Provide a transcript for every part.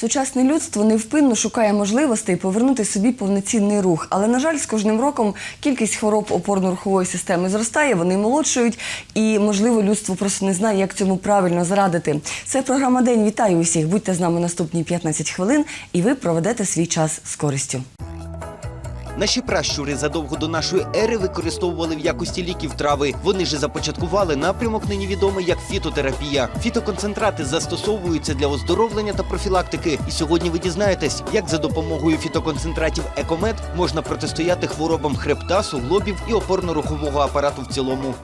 Сучасне людство невпинно шукає можливостей повернути собі повноцінний рух. Але, на жаль, з кожним роком кількість хвороб опорно-рухової системи зростає, вони молодшують, і, можливо, людство просто не знає, як цьому правильно зарадити. Це програма День. Вітаю усіх. Будьте з нами наступні 15 хвилин, і ви проведете свій час з користю. Наші пращури задовго до нашої ери використовували в якості ліків трави. Вони ж започаткували напрямок нині відомий як фітотерапія. Фітоконцентрати застосовуються для оздоровлення та профілактики. І сьогодні ви дізнаєтесь, як за допомогою фітоконцентратів екомед можна протистояти хворобам хребта, суглобів і опорно-рухового апарату в цілому.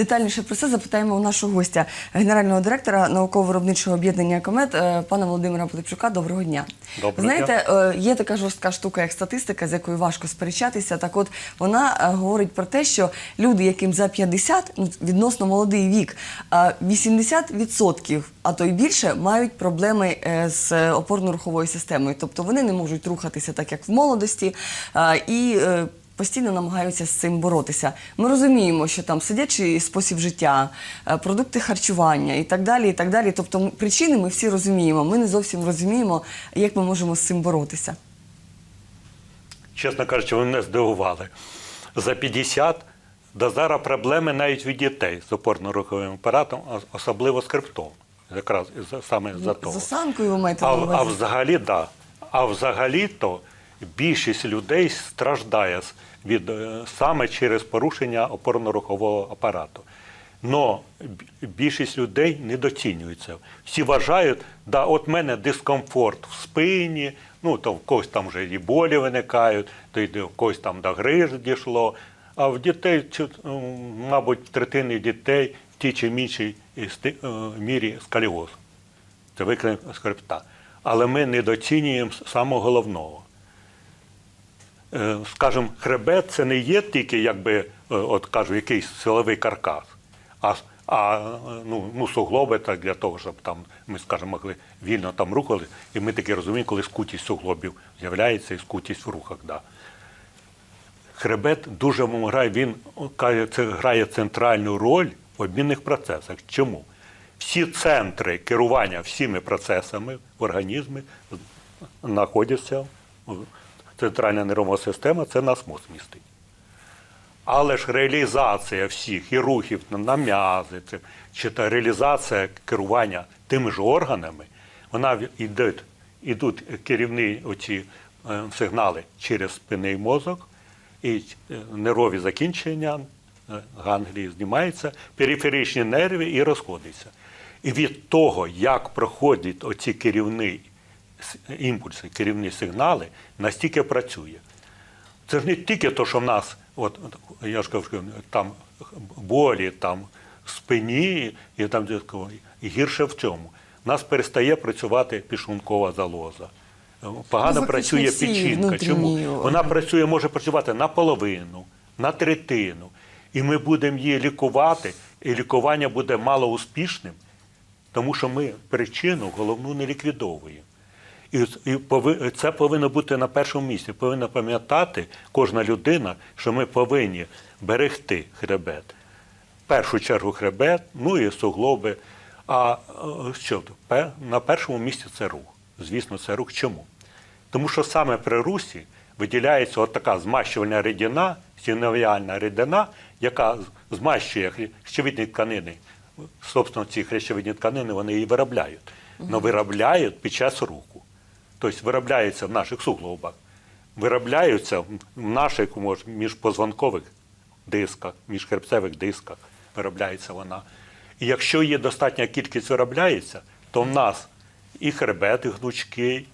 Детальніше про це запитаємо у нашого гостя, генерального директора науково-виробничого об'єднання «Комет» е, пана Володимира Потепчука. Доброго дня. Доброго Знаєте, е, є така жорстка штука, як статистика, з якою важко сперечатися. Так от вона е, говорить про те, що люди, яким за 50, ну, відносно молодий вік, е, 80%, а то й більше, мають проблеми з опорно-руховою системою. Тобто вони не можуть рухатися так, як в молодості. І постійно намагаються з цим боротися. Ми розуміємо, що там сидячий спосіб життя, е, продукти харчування і так далі. і так далі. Тобто причини ми всі розуміємо. Ми не зовсім розуміємо, як ми можемо з цим боротися. Чесно кажучи, ви мене здивували. За 50 до зараз проблеми навіть від дітей з опорно-руховим апаратом, особливо з хребтом. Якраз саме за того. З осанкою ви маєте А, а взагалі, да. А взагалі то більшість людей страждає від е, саме через порушення опорно-рухового апарату. Но більшість людей недоцінюється. Всі вважають, да, от мене дискомфорт в спині, ну то в когось там вже і болі виникають, то й в когось там до гриж дійшло. А в дітей, мабуть, в третини дітей в тій чи іншій е, мірі сколіоз. Це виклик хребта. Але ми недоцінюємо самого головного. Е, Скажімо, хребет це не є тільки, якби, е, от кажу, якийсь силовий каркас, а, а ну, ну, суглоби так для того, щоб там ми, скажімо, могли вільно там рухали. І ми таки розуміємо, коли скутість суглобів з'являється і скутість в рухах. Да. Хребет дуже грає, він каже, це грає центральну роль в обмінних процесах. Чому? Всі центри керування всіми процесами в організмі знаходяться. Центральна нервова система це нас мозк містить. Але ж реалізація всіх і рухів на- м'язи, чи та реалізація керування тими ж органами, вона йде, йдуть керівні оці е, сигнали через спинний мозок, і е, нервові закінчення, е, ганглії знімаються, периферичні нерви і розходяться. І від того, як проходять оці керівні імпульси, керівні сигнали, настільки працює. Це ж не тільки те, що в нас, от, от, я ж кажу, там болі, там спині і там і гірше в цьому. В нас перестає працювати пішункова залоза. Погано Ну, працює печінка. Чому? Вона працює, може працювати наполовину, на третину. І ми будемо її лікувати, і лікування буде малоуспішним, тому що ми причину головну не ліквідовуємо. І, і це повинно бути на першому місці. Повинна пам'ятати кожна людина, що ми повинні берегти хребет. В першу чергу хребет, ну і суглоби. А е, що на першому місці це рух. Звісно, це рух. Чому? Тому що саме при русі виділяється от така змащувальна рідина, синовіальна рідина, яка змащує хрящовидні тканини. Собственно, ці хрящовидні тканини вони її виробляють. Але виробляють під час руху. Тобто виробляється в наших суглобах, виробляються в наших може, міжпозвонкових дисках, міжхребцевих дисках виробляється вона. І якщо її достатня кількість виробляється, то в нас і хребет, і гнучкий,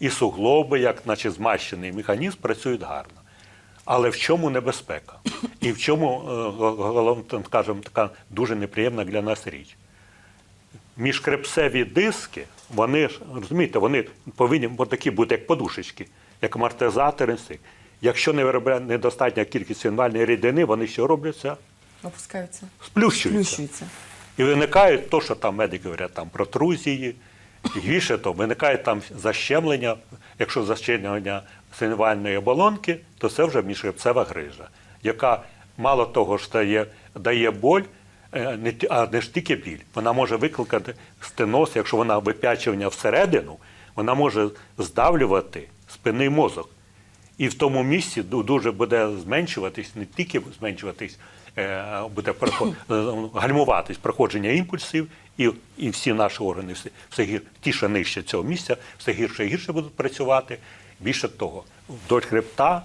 і суглоби, як наче змащений механізм, працюють гарно. Але в чому небезпека? І в чому, е, головне, скажімо, така дуже неприємна для нас річ? Міжкрепсеві диски, вони ж, розумієте, вони повинні такі бути, як подушечки, як амортизатори. всі. Якщо не виробляє недостатня кількість синвальної рідини, вони що робляться? Опускаються, Сплющуються. сплющуються. І виникають то, що там медики говорять, там протрузії, і гірше то виникає там защемлення. Якщо защемлення синвальної оболонки, то це вже міжхребцева грижа, яка мало того ж дає, дає боль, не а не ж тільки біль. Вона може викликати стеноз, якщо вона вип'ячування всередину, вона може здавлювати спинний мозок. І в тому місці дуже буде зменшуватись, не тільки зменшуватись, е, буде прохо- е, гальмуватись проходження імпульсів, і, і всі наші органи все, все гір, ті, що нижче цього місця, все гірше і гірше будуть працювати. Більше того, вдоль хребта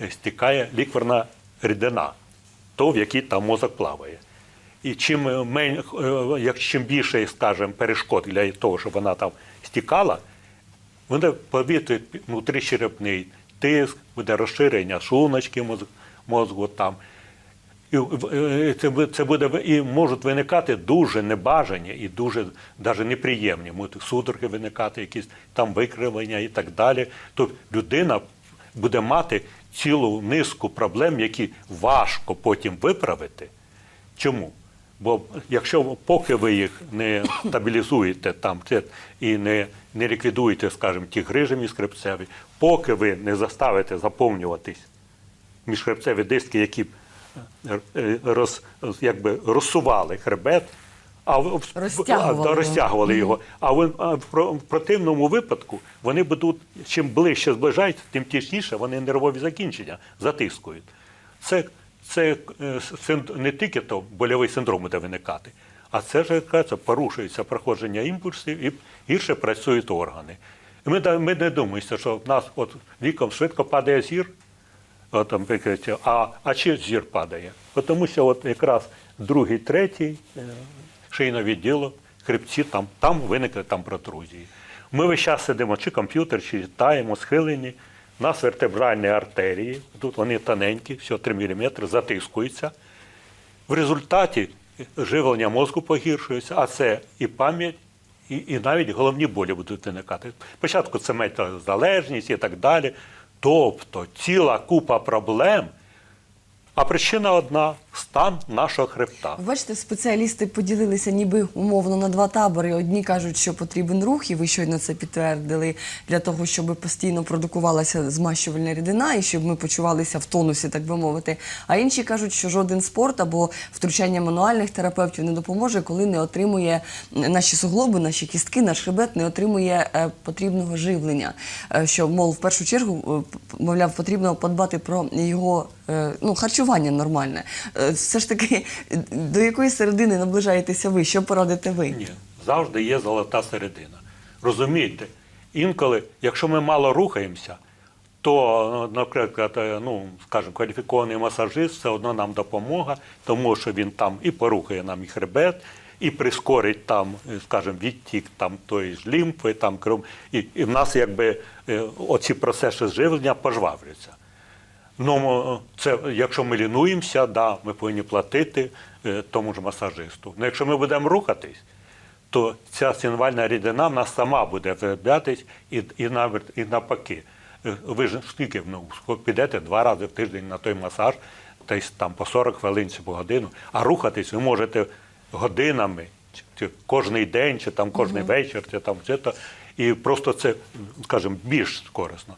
е, стікає лікварна рідина, то, в якій там мозок плаває. І чим, е, мен, е, як, чим більше, скажімо, перешкод для того, щоб вона там стікала, вони повітря внутрішерепний тиск, буде розширення шлуночки мозку, там. І е, це, буде і можуть виникати дуже небажані і дуже навіть неприємні. Можуть судороги виникати, якісь там викривлення і так далі. То людина буде мати цілу низку проблем, які важко потім виправити. Чому? Бо якщо поки ви їх не стабілізуєте там і не, не ліквідуєте, скажімо, ті грижі міжхребцеві, поки ви не заставите заповнюватись міжхребцеві диски, які е, е, роз, якби розсували хребет, а Розтягували а, його. розтягували його. А в, а в противному випадку вони будуть чим ближче зближаються, тим тісніше вони нервові закінчення затискують. Це, це е, не тільки то больовий синдром буде виникати, а це ж якраз порушується проходження імпульсів і гірше працюють органи. І ми, ми не думаємо, що в нас от віком швидко падає зір, от, а, а чи зір падає? Тому що от якраз другий, третій е, шийного хребці, там, там виникли там протрузії. Ми весь час сидимо, чи комп'ютер, чи читаємо, схилені. У нас вертебральні артерії, тут вони тоненькі, всього 3 мм, затискуються. В результаті живлення мозку погіршується, а це і пам'ять, і, і навіть головні болі будуть виникати. Спочатку це метазалежність і так далі. Тобто ціла купа проблем, а причина одна стан нашого хребта. Бачите, спеціалісти поділилися ніби умовно на два табори. Одні кажуть, що потрібен рух, і ви щойно це підтвердили для того, щоб постійно продукувалася змащувальна рідина і щоб ми почувалися в тонусі, так би мовити. А інші кажуть, що жоден спорт або втручання мануальних терапевтів не допоможе, коли не отримує наші суглоби, наші кістки, наш хребет не отримує е, потрібного живлення. Е, Що, мов, в першу чергу, е, мовляв, потрібно подбати про його ну, харчування нормальне. Все ж таки, до якої середини наближаєтеся ви? Що порадите ви? Ні, завжди є золота середина. Розумієте, інколи, якщо ми мало рухаємося, то, ну, наприклад, е, ну, скажімо, кваліфікований масажист все одно нам допомога, тому що він там і порухає нам і хребет, і прискорить там, е, скажімо, відтік там тої ж лімфи, там кров. І, і в нас якби е, оці процеси живлення пожвавлюються. Ну, це якщо ми лінуємося, да, ми повинні платити е, тому ж масажисту. Ну, якщо ми будемо рухатись, то ця синвальна рідина в нас сама буде вироблятись і, і, навер- і навпаки. Е, Ви ж скільки ну, підете два рази в тиждень на той масаж, десь там по 40 хвилин чи по годину, а рухатись ви можете годинами, чи, чи кожний день, чи там кожний вечір, чи там чи то, і просто це, скажімо, більш корисно.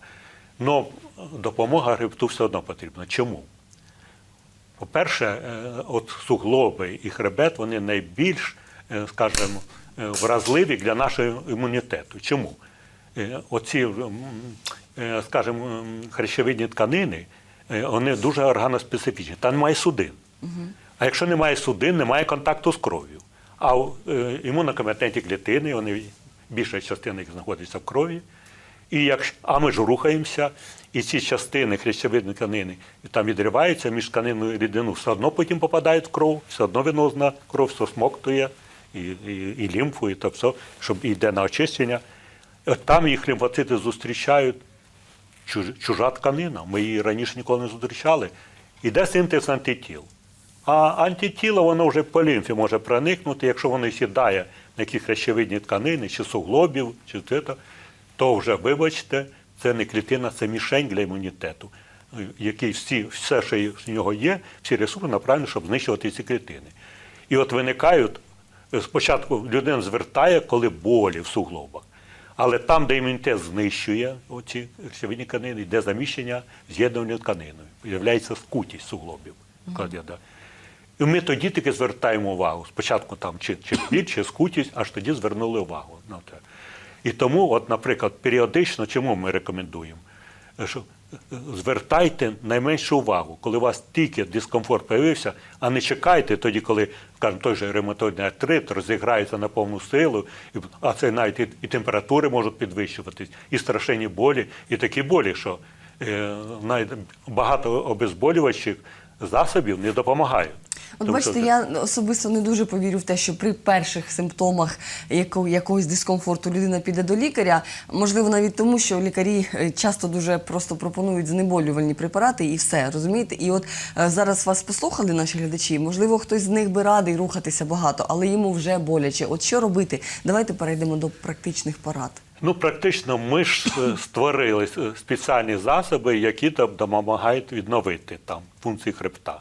Но допомога грибту все одно потрібна. Чому? По-перше, е, от суглоби і хребет вони найбільш, е, скажімо, е, вразливі для нашого імунітету. Чому? Оці, скажімо, м, хрящовидні тканини, вони дуже органоспецифічні. Там немає судин. А якщо немає судин, немає контакту з кров'ю. А імунокомпетентні клітини, вони більша частина їх знаходиться в крові. І як, а ми ж рухаємося, і ці частини хрящовидної тканини там відриваються між тканиною і рідину, все одно потім попадають в кров, все одно виносна кров, все смоктує, і, і, і лімфу, і то все, щоб йде на очищення. От там їх лімфоцити зустрічають чуж- чужа тканина. Ми її раніше ніколи не зустрічали. Іде синтез антитіл. А антитіло воно вже по лімфі може проникнути, якщо воно сідає на якісь хрящовидні тканини, чи суглобів, чи це, то, вже, вибачте, це не клітина, це мішень для імунітету, який всі, все, що в нього є, всі ресурси направлені, щоб знищувати ці клітини. І от виникають, спочатку людина звертає, коли болі в суглобах. Але там, де імунітет знищує оці хрящовидні тканини, йде заміщення з'єднувальною тканиною. З'являється скутість суглобів. Кардіода. І ми тоді тільки звертаємо увагу. Спочатку там чи, чи біль, чи скутість, аж тоді звернули увагу на те. І тому, от, наприклад, періодично, чому ми рекомендуємо? Е, Що е, звертайте найменшу увагу, коли у вас тільки дискомфорт появився, а не чекайте тоді, коли скажімо, той же ревматоїдний артрит розіграється на повну силу, а це навіть і, і температури можуть підвищуватись, і страшенні болі, і такі болі, що е, навіть багато обезболювачів засобів не допомагають. От Тому бачите, що- я особисто не дуже повірю в те, що при перших симптомах яко- якогось дискомфорту людина піде до лікаря. Можливо, навіть тому, що лікарі е, часто дуже просто пропонують знеболювальні препарати і все, розумієте? І от е, зараз вас послухали наші глядачі. Можливо, хтось з них би радий рухатися багато, але йому вже боляче. От що робити? Давайте перейдемо до практичних порад. Ну, практично ми ж створили спеціальні засоби, які там допомагають відновити там функції хребта.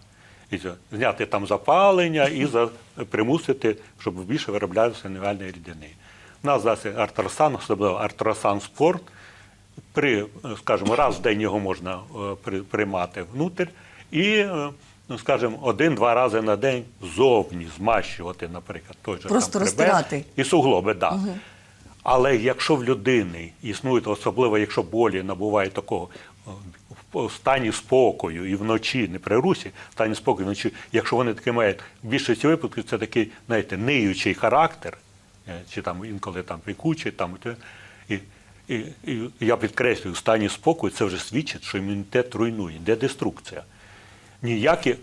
Зняти там запалення і за, примусити, щоб більше вироблялися нивальної рідини. У нас зараз артросан, особливо артросан спорт. При, скажімо, раз в день його можна е, приймати внутрь і, е, ну, скажімо, один-два рази на день зовні змащувати, наприклад, той же Просто там розтирати. і суглоби, так. Да. Але якщо в людини існують, особливо якщо болі набувають такого в стані спокою і вночі, не при русі, в стані спокою вночі, якщо вони таки мають в більшості випадків, це такий, знаєте, ниючий характер, е, чи там інколи там пекучий, там і, і, і, я підкреслюю, в стані спокою це вже свідчить, що імунітет руйнує, де деструкція. Ніякі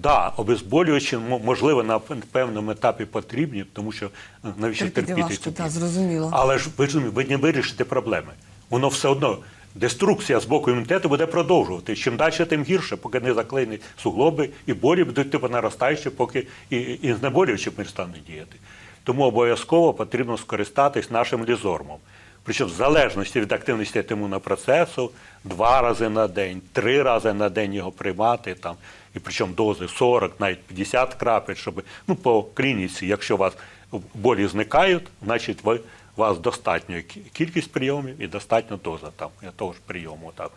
да, обезболювачі м- можливо на певному етапі потрібні, тому що е, навіщо Терпіти цю та, зрозуміло. Але ж ви ж ви не вирішите проблеми. Воно все одно. Деструкція з боку імунітету буде продовжувати. Чим далі, тим гірше, поки не заклинять суглоби, і болі будуть типу наростаючі, поки і, і знеболюючі перестануть діяти. Тому обов'язково потрібно скористатись нашим лізормом. Причому в залежності від активності імунного процесу два рази на день, три рази на день його приймати, там, і причому дози 40, навіть 50 крапель, щоб ну, по клініці, якщо у вас болі зникають, значить ви, у вас достатньо кількість прийомів і достатньо доза там, того ж прийому. Так.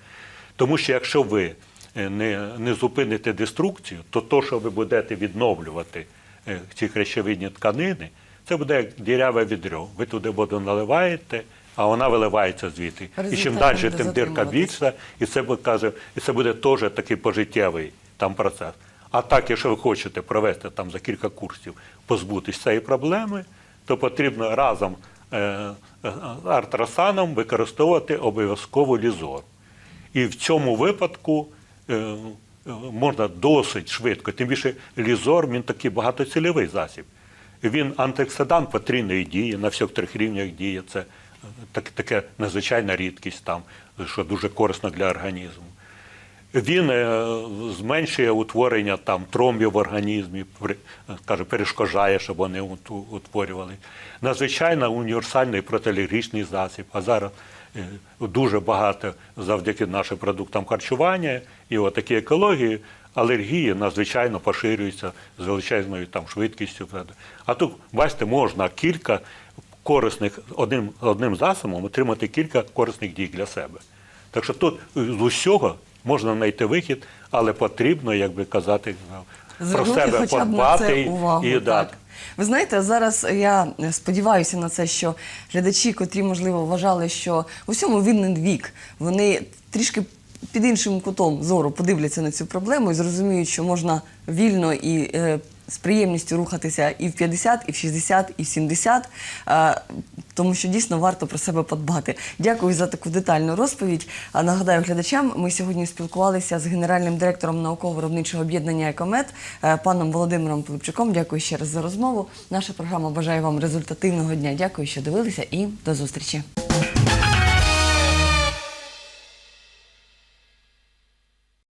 Тому що якщо ви е, не, не зупините деструкцію, то то, що ви будете відновлювати е, ці хрящовидні тканини, це буде як діряве відро. Ви туди воду наливаєте, а вона виливається звідти. І чим далі, тим дирка більша, і це буде, каже, і це буде теж такий пожиттєвий там процес. А так, якщо ви хочете провести там за кілька курсів, позбутись цієї проблеми, то потрібно разом артросаном використовувати обов'язково лізор. І в цьому випадку е, е, можна досить швидко, тим більше лізор він такий багатоцільовий засіб. Він антиоксидант потрійної дії, на всіх трьох рівнях діє. Це е, так, таке надзвичайна рідкість, там, що дуже корисно для організму. Він е, зменшує утворення там, тромбів в організмі, каже, перешкоджає, щоб вони утворювали. Надзвичайно універсальний протиалергічний засіб. А зараз е, дуже багато завдяки нашим продуктам харчування і отакій екології алергії надзвичайно поширюються з величезною там, швидкістю. А тут, бачите, можна кілька корисних одним, одним засобом отримати кілька корисних дій для себе. Так що тут з усього можна знайти вихід, але потрібно, як би казати, про Звернути себе хоча б на подбати це увагу. і да, так. Ви знаєте, зараз я сподіваюся на це, що глядачі, котрі, можливо, вважали, що у всьому винен вік, вони трішки під іншим кутом зору подивляться на цю проблему і зрозуміють, що можна вільно і е, з приємністю рухатися і в 50, і в 60, і в 70, е, тому що дійсно варто про себе подбати. Дякую за таку детальну розповідь. А нагадаю глядачам, ми сьогодні спілкувалися з генеральним директором науково-виробничого об'єднання «Екомет» е, паном Володимиром Пилипчуком. Дякую ще раз за розмову. Наша програма бажає вам результативного дня. Дякую, що дивилися, і до зустрічі.